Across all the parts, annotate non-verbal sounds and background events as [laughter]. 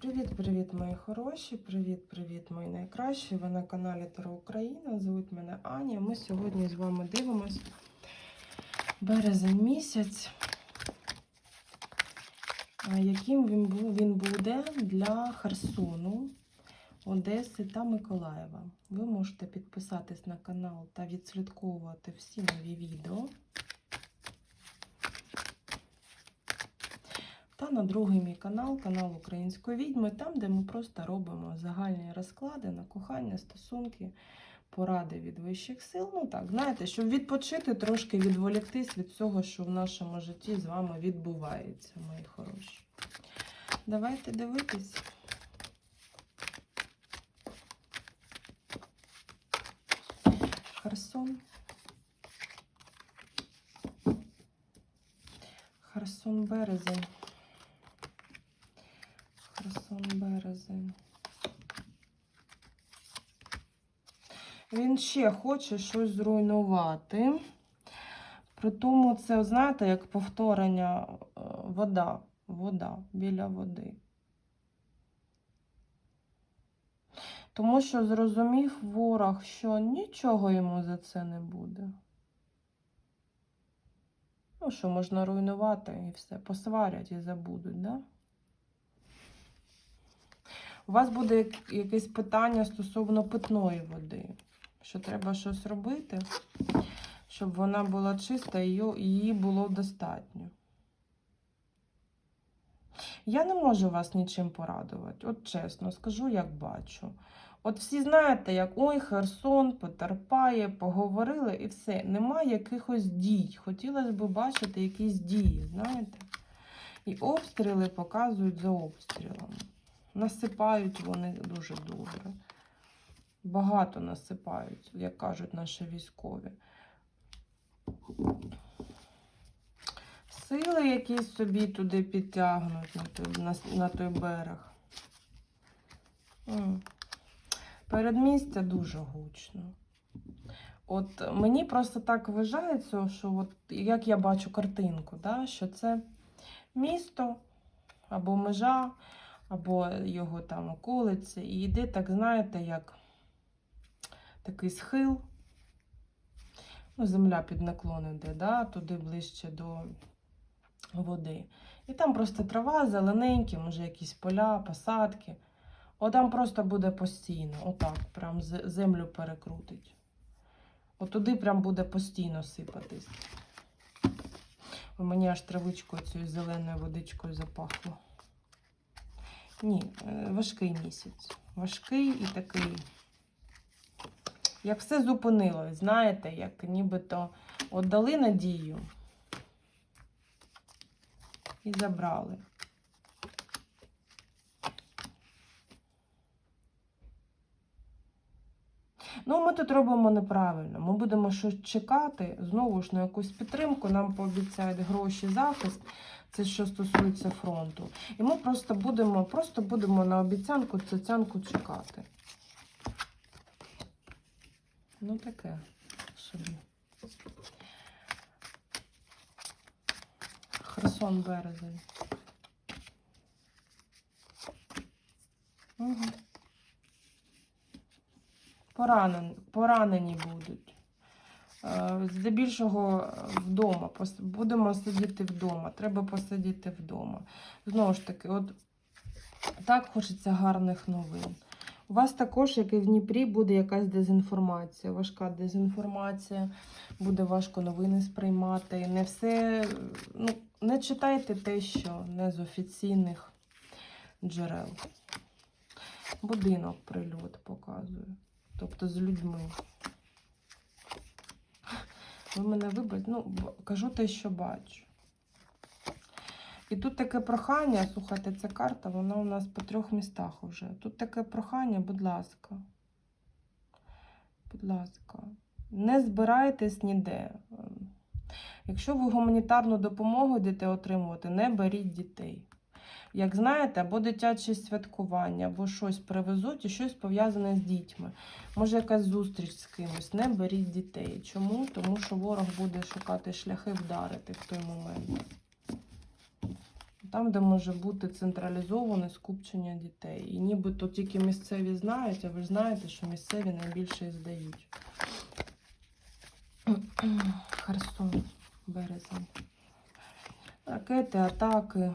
Привіт-привіт, мої хороші! Привіт-привіт, мої найкращі! Ви на каналі Таро Україна. Звуть мене Аня. Ми сьогодні з вами дивимось березень місяць, яким він, бу- він буде для Херсону, Одеси та Миколаєва. Ви можете підписатись на канал та відслідковувати всі нові відео. Та на другий мій канал, канал Української відьми, там, де ми просто робимо загальні розклади на кохання, стосунки, поради від вищих сил. Ну так, знаєте, щоб відпочити, трошки відволіктись від всього, що в нашому житті з вами відбувається, мої хороші. Давайте дивитись. Херсон. Херсон березень. Херсон березень. Він ще хоче щось зруйнувати. При тому це, знаєте, як повторення е, вода. Вода біля води. Тому що зрозумів ворог, що нічого йому за це не буде. Ну, що можна руйнувати і все, посварять і забудуть, да? У вас буде якесь питання стосовно питної води, що треба щось робити, щоб вона була чиста і її- було достатньо. Я не можу вас нічим порадувати, от чесно, скажу, як бачу. От всі знаєте, як ой, Херсон потерпає, поговорили і все. Немає якихось дій. Хотілося б бачити якісь дії, знаєте? І обстріли показують за обстрілами. Насипають вони дуже добре. Багато насипають, як кажуть наші військові. Сили якісь собі туди підтягнуть на той, на, на той берег. Передмістя дуже гучно. От мені просто так вважається, що от, як я бачу картинку, да, що це місто або межа, або його там околиці, і йде, так знаєте, як такий схил. Ну, земля під наклон йде, да, туди ближче до води. І там просто трава, зелененькі, може якісь поля, посадки. От там просто буде постійно, отак, прям землю перекрутить. От туди прям буде постійно сипатись. У мені аж травичкою цією зеленою водичкою запахло. Ні, е, важкий місяць. Важкий і такий. Як все зупинилось, знаєте, як нібито от дали надію і забрали. Ну, ми тут робимо неправильно. Ми будемо щось чекати, знову ж на якусь підтримку, нам пообіцяють гроші, захист. Це що стосується фронту. І ми просто будемо, просто будемо на обіцянку цяцянку чекати. Ну, таке собі. Херсон березень. Угу. Поранені, поранені будуть. Е, Здебільшого вдома. Будемо сидіти вдома. Треба посидіти вдома. Знову ж таки, от так хочеться гарних новин. У вас також, як і в Дніпрі, буде якась дезінформація, важка дезінформація, буде важко новини сприймати. Не все, ну, не читайте те, що не з офіційних джерел. Будинок прильот показує. Тобто з людьми. Ви мене вибачте, ну, кажу те, що бачу. І тут таке прохання, слухайте, ця карта, вона у нас по трьох містах вже. Тут таке прохання, будь ласка. Будь ласка, не збирайтесь ніде. Ем, Якщо ви гуманітарну допомогу йдете отримувати, не беріть дітей. Як знаєте, або дитяче святкування, або щось привезуть і щось пов'язане з дітьми. Може, якась зустріч з кимось. Не беріть дітей. Чому? Тому що ворог буде шукати шляхи вдарити в той момент. Там, де може бути централізоване скупчення дітей. І нібито тільки місцеві знають, а ви ж знаєте, що місцеві найбільше і здають. Херсон, березень. Ракети, атаки.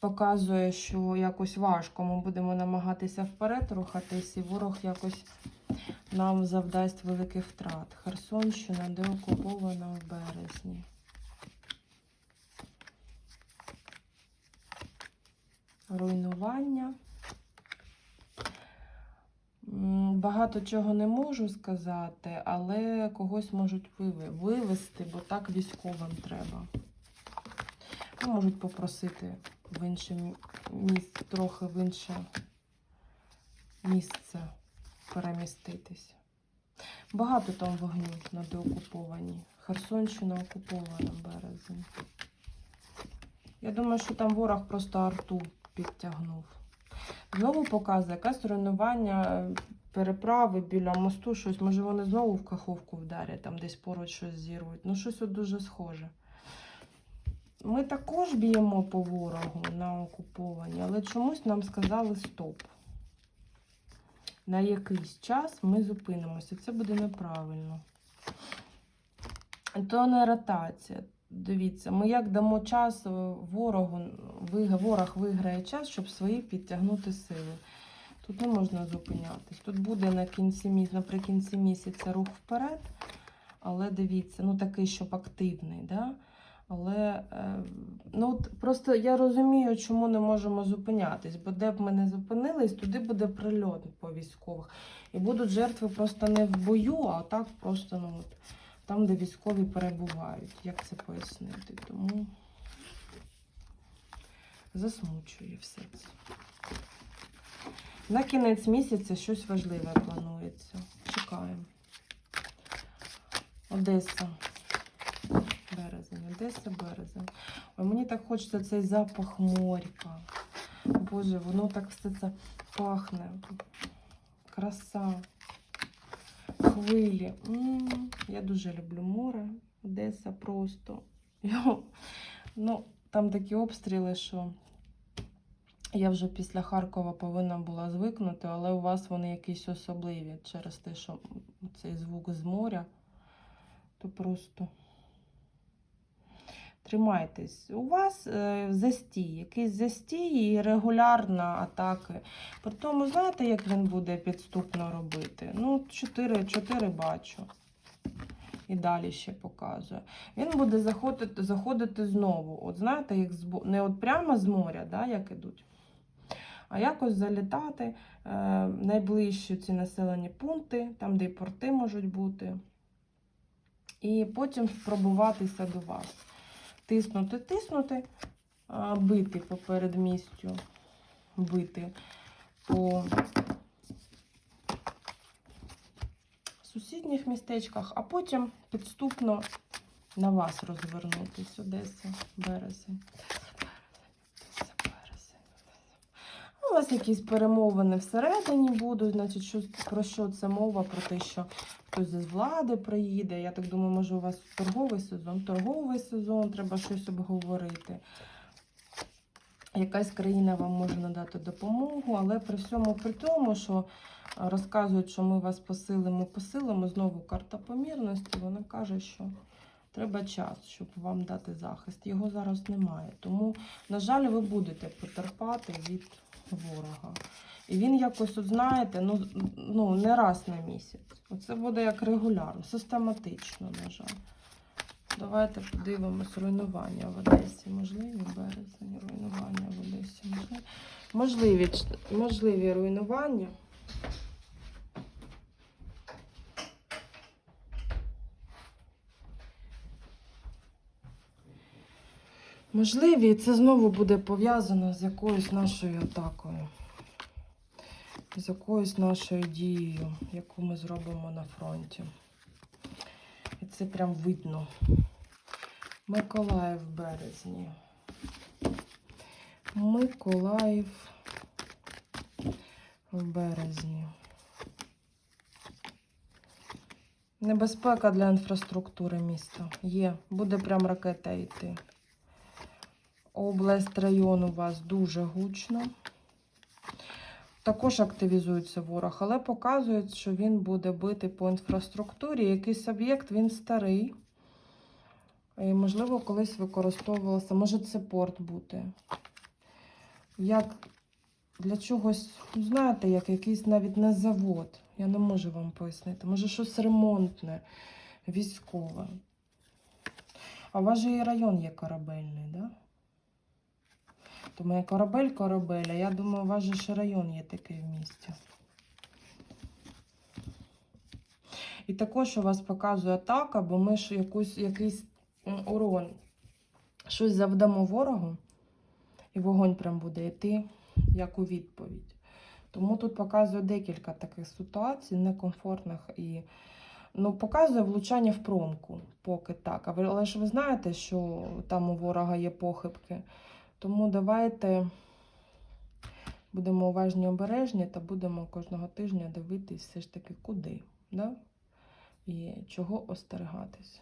Показує, що якось важко. Ми будемо намагатися вперед рухатись, і ворог якось нам завдасть великих втрат. Херсонщина деокупована в березні. Руйнування. Багато чого не можу сказати, але когось можуть вивезти, бо так військовим треба. Ну, можуть попросити в інше місце, трохи в інше місце переміститись. Багато там вогню на деокупованій. Херсонщина окупована березень. Я думаю, що там ворог просто арту підтягнув. Знову показує якесь руйнування е, переправи біля мосту, щось. Може вони знову в каховку вдарять, там десь поруч щось зірвуть. Ну, щось от дуже схоже. Ми також б'ємо по ворогу на окуповані, але чомусь нам сказали стоп. На якийсь час ми зупинимося. Це буде неправильно. То не ротація. Дивіться, ми як дамо час е, ворогу, ворог виграє час, щоб свої підтягнути сили. Тут не можна зупинятись. Тут буде на кінці наприкінці місяця рух вперед, але дивіться, ну такий, щоб активний. Да? Але е, ну, от просто я розумію, чому не можемо зупинятись, бо де б ми не зупинились, туди буде прильот по військових. І будуть жертви просто не в бою, а так просто ну, от, там, де військові перебувають. Як це пояснити? Тому засмучує все це. На кінець місяця щось важливе планується. Чекаємо. Одеса. Березень, Одеса, березень. Ой, мені так хочеться цей запах морька. Боже, воно так все це пахне. Краса. Хвилі. М, Я дуже люблю море. Одеса просто. [laughs] Я- Ну, там такі обстріли, що я вже після Харкова повинна була звикнути, але у вас вони якісь особливі через те, що цей звук з моря, то просто тримайтесь. У вас е, застій, якийсь застій і регулярна атаки. При тому, знаєте, як він буде підступно робити? Ну, 4, 4 бачу. І далі ще показує. Він буде заходити, заходити знову. От знаєте, як з, не от прямо з моря, да, як ідуть, а якось залітати е, найближчі ці населені пункти, там, де і порти можуть бути. І потім пробуватися до вас. Тиснути, тиснути, бити по передмістю, бити по сусідніх містечках, а потім підступно на вас розвернутись. Одеса, березень. У вас якісь перемовини всередині будуть, значить, що, про що це мова? Про те, що хтось з влади приїде. Я так думаю, може, у вас торговий сезон. Торговий сезон, треба щось обговорити. Якась країна вам може надати допомогу, але при всьому при тому, що розказують, що ми вас посилимо, посилимо, знову карта помірності, вона каже, що треба час, щоб вам дати захист. Його зараз немає. Тому, на жаль, ви будете потерпати від ворога. І він якось, от знаєте, ну, ну не раз на місяць. Оце буде як регулярно, систематично, на жаль. Давайте подивимось руйнування в Одесі. Можливі березень, руйнування в Одесі. Можливі, можливі, руйнування. Можливі, і це знову буде пов'язано з якоюсь нашою атакою, з якоюсь нашою дією, яку ми зробимо на фронті. І це прям видно. Миколаїв березні. Миколаїв в березні. Небезпека для інфраструктури міста. Є. Буде прям ракета йти. Область, район у вас дуже гучно. Також активізується ворог, але показують, що він буде бити по інфраструктурі. Якийсь об'єкт, він старий. І, можливо, колись використовувався. Може, це порт бути. Як для чогось, знаєте, як якийсь навіть не завод. Я не можу вам пояснити. Може, щось ремонтне, військове. А у вас же і район є корабельний, так? Да? Тому я корабель корабель, а я думаю, у вас же ще район є такий в місті. І також у вас показує атака, бо ми ж якусь, якийсь урон, щось завдамо ворогу, і вогонь прям буде йти як у відповідь. Тому тут показує декілька таких ситуацій, некомфортних і ну, показує влучання в промку, поки так. Але ж ви знаєте, що там у ворога є похибки. Тому давайте будемо уважні обережні та будемо кожного тижня дивитись все ж таки куди, да? і чого остерігатись.